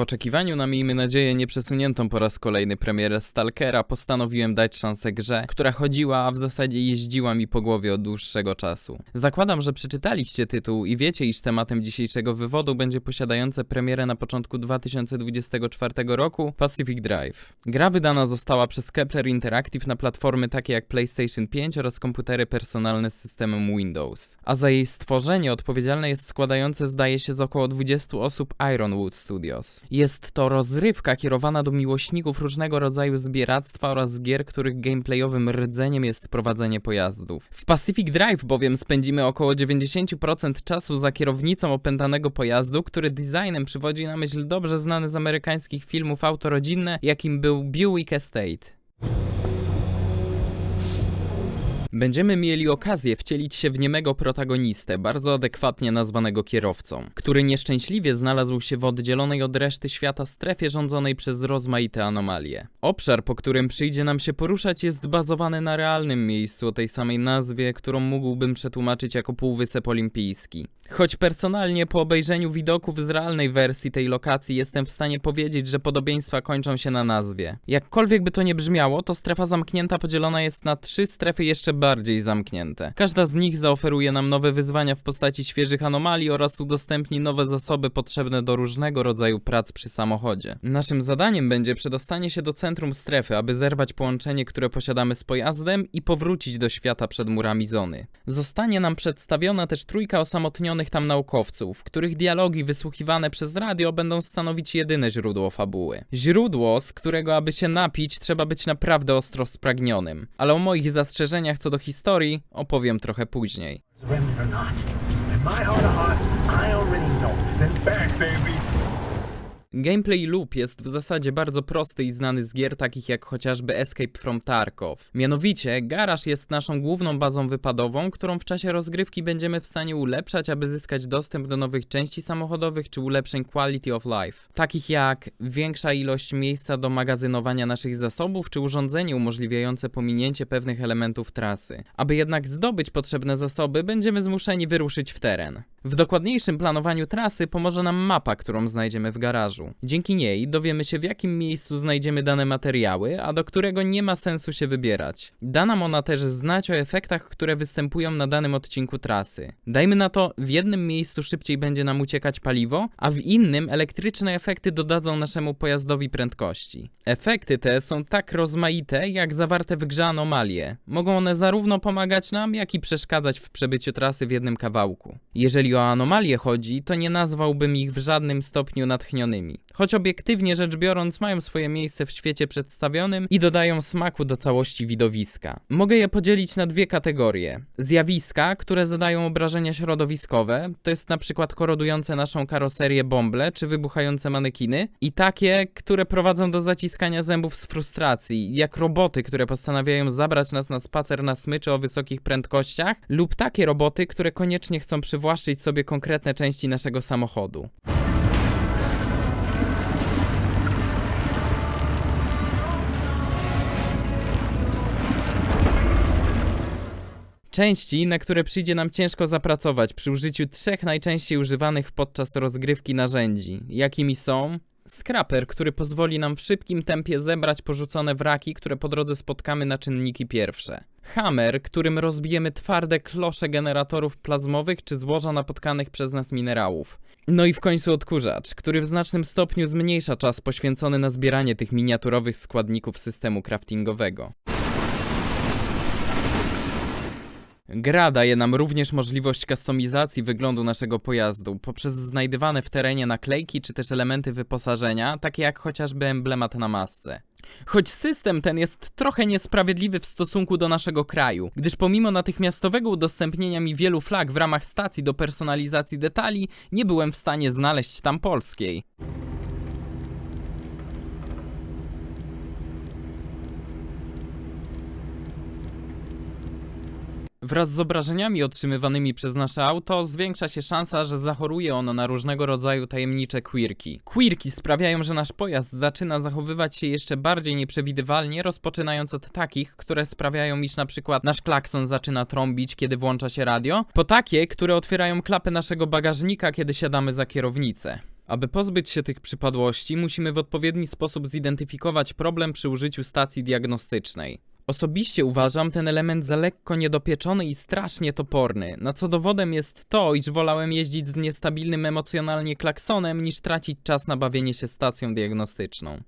W oczekiwaniu na miejmy nadzieję nieprzesuniętą po raz kolejny premierę Stalkera postanowiłem dać szansę grze, która chodziła, a w zasadzie jeździła mi po głowie od dłuższego czasu. Zakładam, że przeczytaliście tytuł i wiecie, iż tematem dzisiejszego wywodu będzie posiadające premierę na początku 2024 roku Pacific Drive. Gra wydana została przez Kepler Interactive na platformy takie jak PlayStation 5 oraz komputery personalne z systemem Windows. A za jej stworzenie odpowiedzialne jest składające zdaje się z około 20 osób Ironwood Studios. Jest to rozrywka kierowana do miłośników różnego rodzaju zbieractwa oraz gier, których gameplayowym rdzeniem jest prowadzenie pojazdów. W Pacific Drive bowiem spędzimy około 90% czasu za kierownicą opętanego pojazdu, który designem przywodzi na myśl dobrze znany z amerykańskich filmów auto rodzinne, jakim był Buick Estate. Będziemy mieli okazję wcielić się w niemego protagonistę, bardzo adekwatnie nazwanego kierowcą, który nieszczęśliwie znalazł się w oddzielonej od reszty świata strefie rządzonej przez rozmaite anomalie. Obszar, po którym przyjdzie nam się poruszać, jest bazowany na realnym miejscu o tej samej nazwie, którą mógłbym przetłumaczyć jako Półwysep Olimpijski. Choć personalnie po obejrzeniu widoków z realnej wersji tej lokacji jestem w stanie powiedzieć, że podobieństwa kończą się na nazwie. Jakkolwiek by to nie brzmiało, to strefa zamknięta podzielona jest na trzy strefy jeszcze bardziej zamknięte. Każda z nich zaoferuje nam nowe wyzwania w postaci świeżych anomalii oraz udostępni nowe zasoby potrzebne do różnego rodzaju prac przy samochodzie. Naszym zadaniem będzie przedostanie się do centrum strefy, aby zerwać połączenie, które posiadamy z pojazdem i powrócić do świata przed murami zony. Zostanie nam przedstawiona też trójka osamotnionych tam naukowców, których dialogi wysłuchiwane przez radio będą stanowić jedyne źródło fabuły. Źródło, z którego aby się napić, trzeba być naprawdę ostro spragnionym. Ale o moich zastrzeżeniach co do historii opowiem trochę później. Gameplay loop jest w zasadzie bardzo prosty i znany z gier takich jak chociażby Escape from Tarkov. Mianowicie, garaż jest naszą główną bazą wypadową, którą w czasie rozgrywki będziemy w stanie ulepszać, aby zyskać dostęp do nowych części samochodowych czy ulepszeń quality of life. Takich jak większa ilość miejsca do magazynowania naszych zasobów czy urządzenie umożliwiające pominięcie pewnych elementów trasy. Aby jednak zdobyć potrzebne zasoby, będziemy zmuszeni wyruszyć w teren. W dokładniejszym planowaniu trasy pomoże nam mapa, którą znajdziemy w garażu. Dzięki niej dowiemy się w jakim miejscu znajdziemy dane materiały, a do którego nie ma sensu się wybierać. Da nam ona też znać o efektach, które występują na danym odcinku trasy. Dajmy na to, w jednym miejscu szybciej będzie nam uciekać paliwo, a w innym elektryczne efekty dodadzą naszemu pojazdowi prędkości. Efekty te są tak rozmaite, jak zawarte w grze anomalie. Mogą one zarówno pomagać nam, jak i przeszkadzać w przebyciu trasy w jednym kawałku. Jeżeli o anomalie chodzi, to nie nazwałbym ich w żadnym stopniu natchnionymi. Choć obiektywnie rzecz biorąc mają swoje miejsce w świecie przedstawionym i dodają smaku do całości widowiska. Mogę je podzielić na dwie kategorie. Zjawiska, które zadają obrażenia środowiskowe, to jest na przykład korodujące naszą karoserię bąble czy wybuchające manekiny i takie, które prowadzą do zaciskania zębów z frustracji, jak roboty, które postanawiają zabrać nas na spacer na smyczy o wysokich prędkościach lub takie roboty, które koniecznie chcą przywłaszczyć sobie konkretne części naszego samochodu. Części, na które przyjdzie nam ciężko zapracować przy użyciu trzech najczęściej używanych podczas rozgrywki narzędzi, jakimi są Scraper, który pozwoli nam w szybkim tempie zebrać porzucone wraki, które po drodze spotkamy na czynniki pierwsze. Hammer, którym rozbijemy twarde klosze generatorów plazmowych czy złoża napotkanych przez nas minerałów. No i w końcu odkurzacz, który w znacznym stopniu zmniejsza czas poświęcony na zbieranie tych miniaturowych składników systemu craftingowego. Gra daje nam również możliwość kustomizacji wyglądu naszego pojazdu poprzez znajdywane w terenie naklejki czy też elementy wyposażenia, takie jak chociażby emblemat na masce. Choć system ten jest trochę niesprawiedliwy w stosunku do naszego kraju, gdyż pomimo natychmiastowego udostępnienia mi wielu flag w ramach stacji do personalizacji detali, nie byłem w stanie znaleźć tam polskiej. Wraz z obrażeniami otrzymywanymi przez nasze auto zwiększa się szansa, że zachoruje ono na różnego rodzaju tajemnicze quirki. Quirki sprawiają, że nasz pojazd zaczyna zachowywać się jeszcze bardziej nieprzewidywalnie, rozpoczynając od takich, które sprawiają, iż na przykład nasz klakson zaczyna trąbić, kiedy włącza się radio, po takie, które otwierają klapy naszego bagażnika, kiedy siadamy za kierownicę. Aby pozbyć się tych przypadłości, musimy w odpowiedni sposób zidentyfikować problem przy użyciu stacji diagnostycznej. Osobiście uważam ten element za lekko niedopieczony i strasznie toporny, na co dowodem jest to, iż wolałem jeździć z niestabilnym emocjonalnie klaksonem, niż tracić czas na bawienie się stacją diagnostyczną.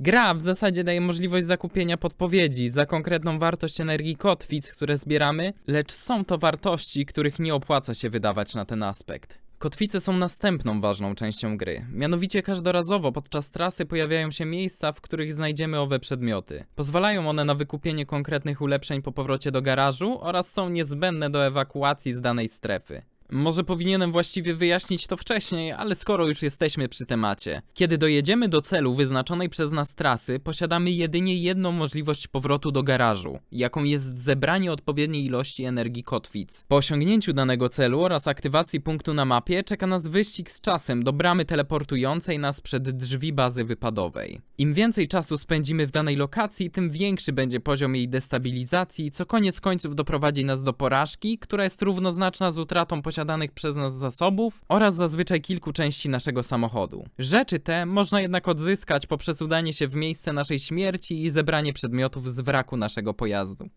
Gra w zasadzie daje możliwość zakupienia podpowiedzi za konkretną wartość energii kotwic, które zbieramy, lecz są to wartości, których nie opłaca się wydawać na ten aspekt. Kotwice są następną ważną częścią gry. Mianowicie każdorazowo podczas trasy pojawiają się miejsca, w których znajdziemy owe przedmioty. Pozwalają one na wykupienie konkretnych ulepszeń po powrocie do garażu oraz są niezbędne do ewakuacji z danej strefy. Może powinienem właściwie wyjaśnić to wcześniej, ale skoro już jesteśmy przy temacie. Kiedy dojedziemy do celu wyznaczonej przez nas trasy, posiadamy jedynie jedną możliwość powrotu do garażu, jaką jest zebranie odpowiedniej ilości energii kotwic. Po osiągnięciu danego celu oraz aktywacji punktu na mapie czeka nas wyścig z czasem do bramy teleportującej nas przed drzwi bazy wypadowej. Im więcej czasu spędzimy w danej lokacji, tym większy będzie poziom jej destabilizacji, co koniec końców doprowadzi nas do porażki, która jest równoznaczna z utratą posiadanych przez nas zasobów oraz zazwyczaj kilku części naszego samochodu. Rzeczy te można jednak odzyskać poprzez udanie się w miejsce naszej śmierci i zebranie przedmiotów z wraku naszego pojazdu.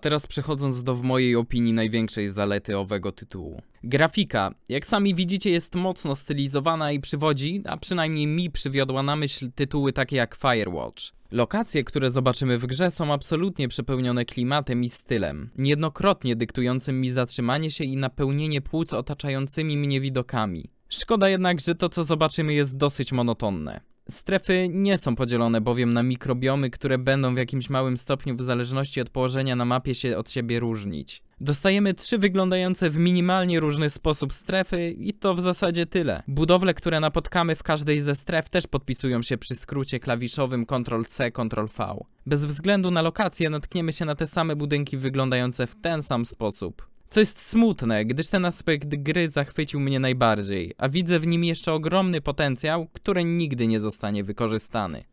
Teraz przechodząc do w mojej opinii największej zalety owego tytułu. Grafika, jak sami widzicie, jest mocno stylizowana i przywodzi, a przynajmniej mi przywiodła na myśl tytuły takie jak Firewatch. Lokacje, które zobaczymy w grze są absolutnie przepełnione klimatem i stylem, niejednokrotnie dyktującym mi zatrzymanie się i napełnienie płuc otaczającymi mnie widokami. Szkoda jednak, że to co zobaczymy jest dosyć monotonne. Strefy nie są podzielone bowiem na mikrobiomy, które będą w jakimś małym stopniu w zależności od położenia na mapie się od siebie różnić. Dostajemy trzy wyglądające w minimalnie różny sposób strefy i to w zasadzie tyle. Budowle, które napotkamy w każdej ze stref też podpisują się przy skrócie klawiszowym Ctrl-C, Ctrl-V. Bez względu na lokację natkniemy się na te same budynki wyglądające w ten sam sposób. Co jest smutne, gdyż ten aspekt gry zachwycił mnie najbardziej, a widzę w nim jeszcze ogromny potencjał, który nigdy nie zostanie wykorzystany.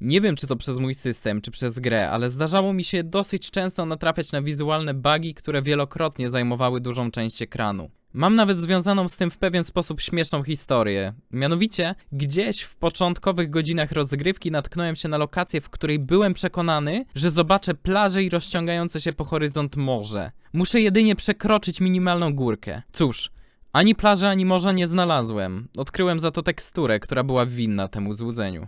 Nie wiem, czy to przez mój system, czy przez grę, ale zdarzało mi się dosyć często natrafiać na wizualne bugi, które wielokrotnie zajmowały dużą część ekranu. Mam nawet związaną z tym w pewien sposób śmieszną historię. Mianowicie, gdzieś w początkowych godzinach rozgrywki natknąłem się na lokację, w której byłem przekonany, że zobaczę plażę i rozciągające się po horyzont morze. Muszę jedynie przekroczyć minimalną górkę. Cóż, ani plaży, ani morza nie znalazłem. Odkryłem za to teksturę, która była winna temu złudzeniu.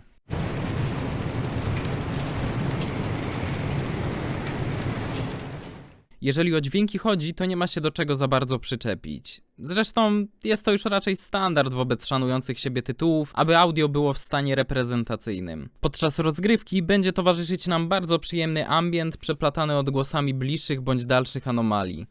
Jeżeli o dźwięki chodzi, to nie ma się do czego za bardzo przyczepić. Zresztą jest to już raczej standard wobec szanujących siebie tytułów, aby audio było w stanie reprezentacyjnym. Podczas rozgrywki będzie towarzyszyć nam bardzo przyjemny ambient przeplatany odgłosami bliższych bądź dalszych anomalii.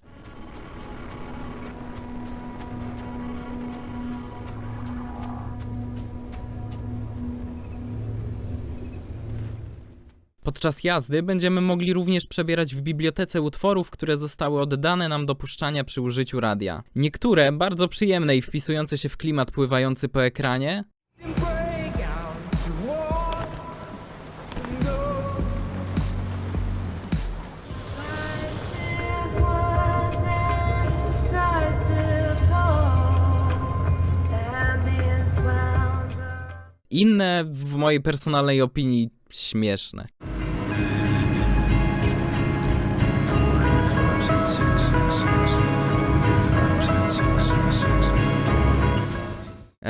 Podczas jazdy będziemy mogli również przebierać w bibliotece utworów, które zostały oddane nam do puszczania przy użyciu radia. Niektóre bardzo przyjemne i wpisujące się w klimat pływający po ekranie, inne w mojej personalnej opinii śmieszne.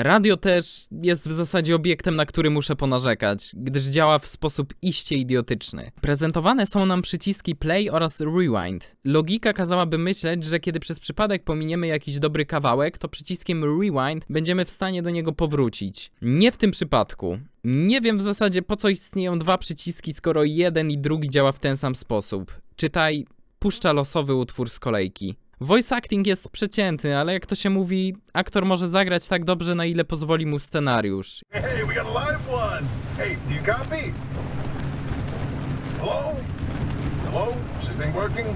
Radio też jest w zasadzie obiektem, na który muszę ponarzekać, gdyż działa w sposób iście idiotyczny. Prezentowane są nam przyciski play oraz rewind. Logika kazałaby myśleć, że kiedy przez przypadek pominiemy jakiś dobry kawałek, to przyciskiem rewind będziemy w stanie do niego powrócić. Nie w tym przypadku. Nie wiem w zasadzie po co istnieją dwa przyciski, skoro jeden i drugi działa w ten sam sposób. Czytaj, puszcza losowy utwór z kolejki. Voice acting jest przeciętny, ale jak to się mówi, aktor może zagrać tak dobrze, na ile pozwoli mu scenariusz. Hey, we got a live one. Hey, do you copy? Hello? Hello? Is this thing working?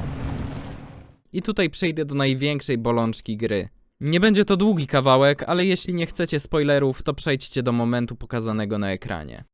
I tutaj przejdę do największej bolączki gry. Nie będzie to długi kawałek, ale jeśli nie chcecie spoilerów, to przejdźcie do momentu pokazanego na ekranie.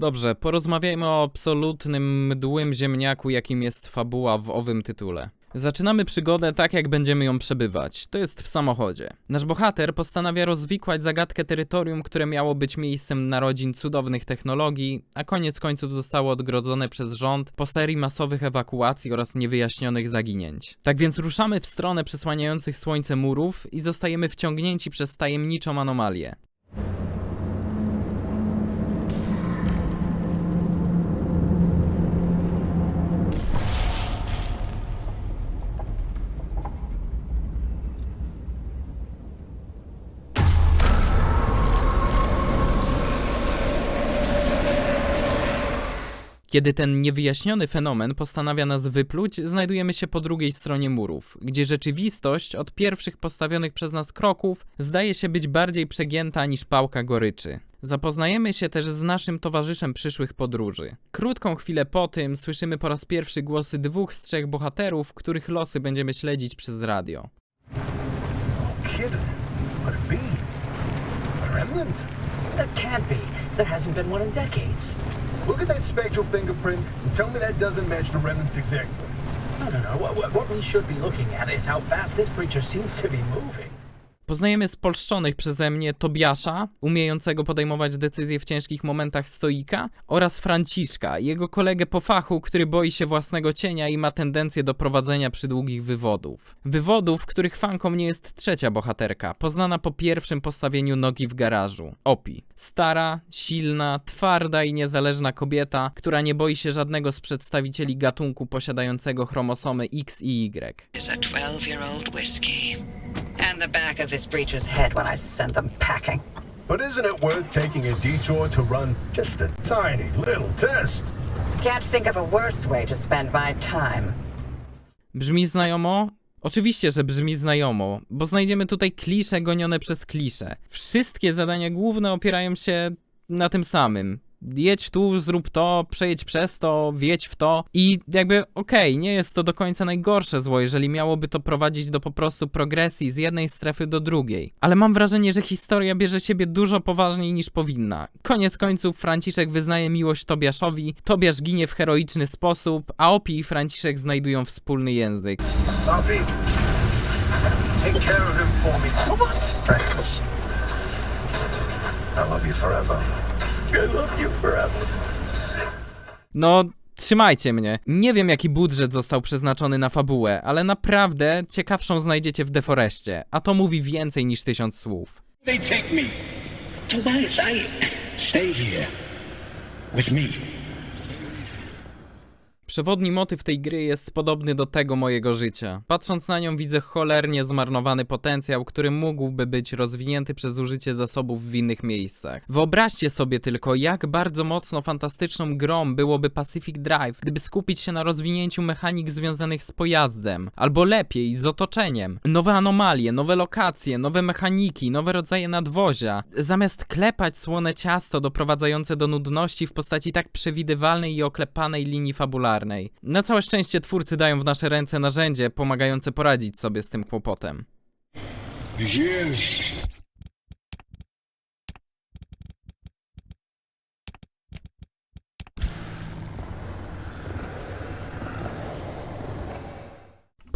Dobrze, porozmawiajmy o absolutnym mdłym ziemniaku, jakim jest fabuła w owym tytule. Zaczynamy przygodę tak, jak będziemy ją przebywać. To jest w samochodzie. Nasz bohater postanawia rozwikłać zagadkę terytorium, które miało być miejscem narodzin cudownych technologii, a koniec końców zostało odgrodzone przez rząd po serii masowych ewakuacji oraz niewyjaśnionych zaginięć. Tak więc ruszamy w stronę przysłaniających słońce murów i zostajemy wciągnięci przez tajemniczą anomalię. Kiedy ten niewyjaśniony fenomen postanawia nas wypluć, znajdujemy się po drugiej stronie murów, gdzie rzeczywistość od pierwszych postawionych przez nas kroków zdaje się być bardziej przegięta niż pałka goryczy. Zapoznajemy się też z naszym towarzyszem przyszłych podróży. Krótką chwilę po tym słyszymy po raz pierwszy głosy dwóch z trzech bohaterów, których losy będziemy śledzić przez radio. Kid, remnant? Look at that spectral fingerprint and tell me that doesn't match the remnants exactly. No, no, no. What, what, what we should be looking at is how fast this creature seems to be moving. Poznajemy spolszczonych przeze mnie Tobiasza, umiejącego podejmować decyzje w ciężkich momentach stoika, oraz Franciszka, jego kolegę po fachu, który boi się własnego cienia i ma tendencję do prowadzenia przydługich wywodów. Wywodów, których fanką nie jest trzecia bohaterka, poznana po pierwszym postawieniu nogi w garażu. Opi. Stara, silna, twarda i niezależna kobieta, która nie boi się żadnego z przedstawicieli gatunku posiadającego chromosomy X i Y. is a 12 year old whiskey. and the back of this breacher's head when I send them packing. But isn't it worth taking a detour to run just a tiny little test? Can't think of a worse way to spend my time. Brzmi znajomo? Oczywiście, że brzmi znajomo, bo znajdziemy tutaj klisze gonione przez klisze. Wszystkie zadania główne opierają się na tym samym. Jedź tu, zrób to, przejedź przez to, wjedź w to i jakby okej, nie jest to do końca najgorsze zło, jeżeli miałoby to prowadzić do po prostu progresji z jednej strefy do drugiej. Ale mam wrażenie, że historia bierze siebie dużo poważniej niż powinna. Koniec końców Franciszek wyznaje miłość Tobiaszowi, Tobiasz ginie w heroiczny sposób, a Opi i Franciszek znajdują wspólny język. I love you forever. No, trzymajcie mnie. Nie wiem, jaki budżet został przeznaczony na fabułę, ale naprawdę ciekawszą znajdziecie w Deforeście, a to mówi więcej niż tysiąc słów. They take me. Tobias, I stay here with me. Przewodni motyw tej gry jest podobny do tego mojego życia. Patrząc na nią widzę cholernie zmarnowany potencjał, który mógłby być rozwinięty przez użycie zasobów w innych miejscach. Wyobraźcie sobie tylko, jak bardzo mocno fantastyczną grą byłoby Pacific Drive, gdyby skupić się na rozwinięciu mechanik związanych z pojazdem, albo lepiej, z otoczeniem. Nowe anomalie, nowe lokacje, nowe mechaniki, nowe rodzaje nadwozia. Zamiast klepać słone ciasto doprowadzające do nudności w postaci tak przewidywalnej i oklepanej linii fabularnej. Na całe szczęście twórcy dają w nasze ręce narzędzie pomagające poradzić sobie z tym kłopotem. Years,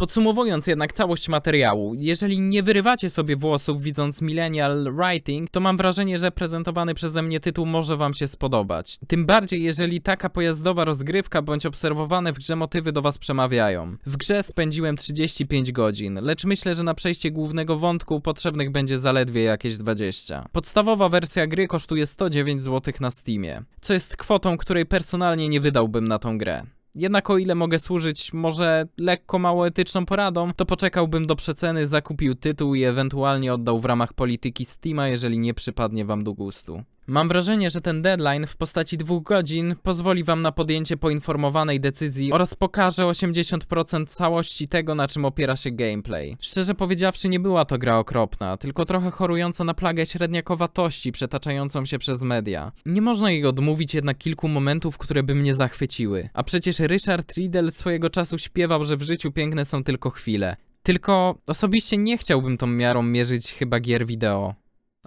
Podsumowując jednak całość materiału, jeżeli nie wyrywacie sobie włosów widząc Millennial Writing, to mam wrażenie, że prezentowany przeze mnie tytuł może wam się spodobać. Tym bardziej, jeżeli taka pojazdowa rozgrywka bądź obserwowane w grze motywy do was przemawiają. W grze spędziłem 35 godzin, lecz myślę, że na przejście głównego wątku potrzebnych będzie zaledwie jakieś 20. Podstawowa wersja gry kosztuje 109 zł na Steamie, co jest kwotą, której personalnie nie wydałbym na tą grę. Jednak o ile mogę służyć może lekko mało etyczną poradą, to poczekałbym do przeceny, zakupił tytuł i ewentualnie oddał w ramach polityki Steama, jeżeli nie przypadnie wam do gustu. Mam wrażenie, że ten deadline w postaci dwóch godzin pozwoli wam na podjęcie poinformowanej decyzji oraz pokaże 80% całości tego, na czym opiera się gameplay. Szczerze powiedziawszy, nie była to gra okropna, tylko trochę chorująca na plagę średniakowatości przetaczającą się przez media. Nie można jej odmówić jednak kilku momentów, które by mnie zachwyciły. A przecież Richard Riddle swojego czasu śpiewał, że w życiu piękne są tylko chwile. Tylko osobiście nie chciałbym tą miarą mierzyć chyba gier wideo.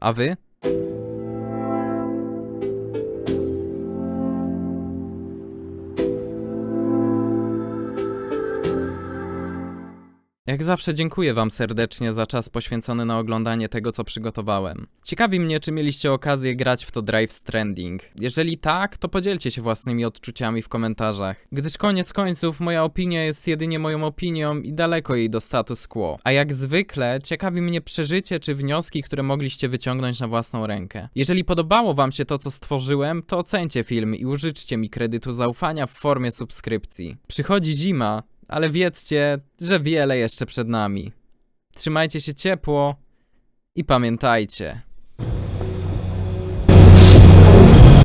A wy? Jak zawsze dziękuję Wam serdecznie za czas poświęcony na oglądanie tego, co przygotowałem. Ciekawi mnie, czy mieliście okazję grać w to Drive Stranding. Jeżeli tak, to podzielcie się własnymi odczuciami w komentarzach. Gdyż koniec końców moja opinia jest jedynie moją opinią i daleko jej do status quo. A jak zwykle ciekawi mnie przeżycie czy wnioski, które mogliście wyciągnąć na własną rękę. Jeżeli podobało Wam się to, co stworzyłem, to ocencie film i użyczcie mi kredytu zaufania w formie subskrypcji. Przychodzi zima, ale wiedzcie, że wiele jeszcze przed nami. Trzymajcie się ciepło i pamiętajcie.